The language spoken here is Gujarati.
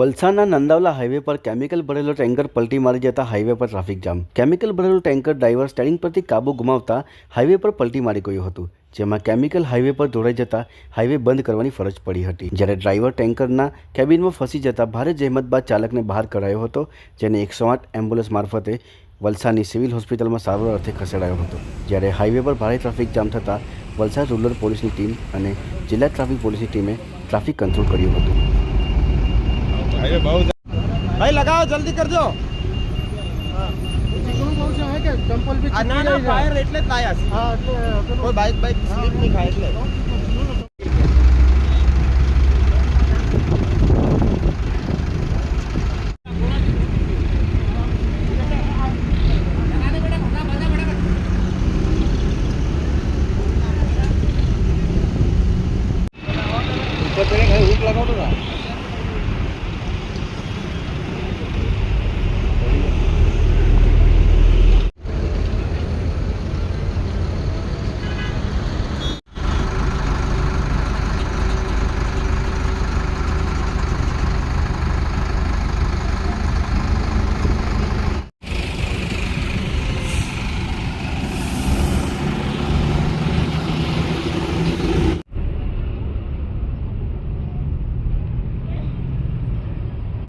વલસાડના નંદાવલા હાઈવે પર કેમિકલ ભરેલો ટેન્કર પલટી મારી જતા હાઈવે પર ટ્રાફિક જામ. કેમિકલ ભરેલું ટેન્કર ડ્રાઈવર સ્ટેરિંગ પરથી કાબુ ગુમાવતા હાઈવે પર પલટી મારી ગયું હતું, જેમાં કેમિકલ હાઈવે પર દોડાઈ જતા હાઈવે બંધ કરવાની ફરજ પડી હતી. જ્યારે ડ્રાઈવર ટેન્કરના કેબિનમાં ફસી જતા ભારે જહેમત બાદ ચાલકને બહાર કઢાયો હતો, જેને એકસો આઠ એમ્બ્યુલન્સ મારફતે વલસાડની સિવિલ હોસ્પિટલમાં સારવાર અર્થે ખસેડાયો હતો. જ્યારે હાઈવે પર ભારે ટ્રાફિક જામ થતાં વલસાડ રૂરલ પોલીસની ટીમ અને જિલ્લા ટ્રાફિક પોલીસની ટીમે ટ્રાફિક કંટ્રોલ કર્યું હતું. અરે બહુ ભાઈ લગાવો જલ્દી કરજો. બાઈક બાઈક સ્લીપ નહીં ખાય એટલે. ઉપર પેલા ઊંઘ લગાવતો હતા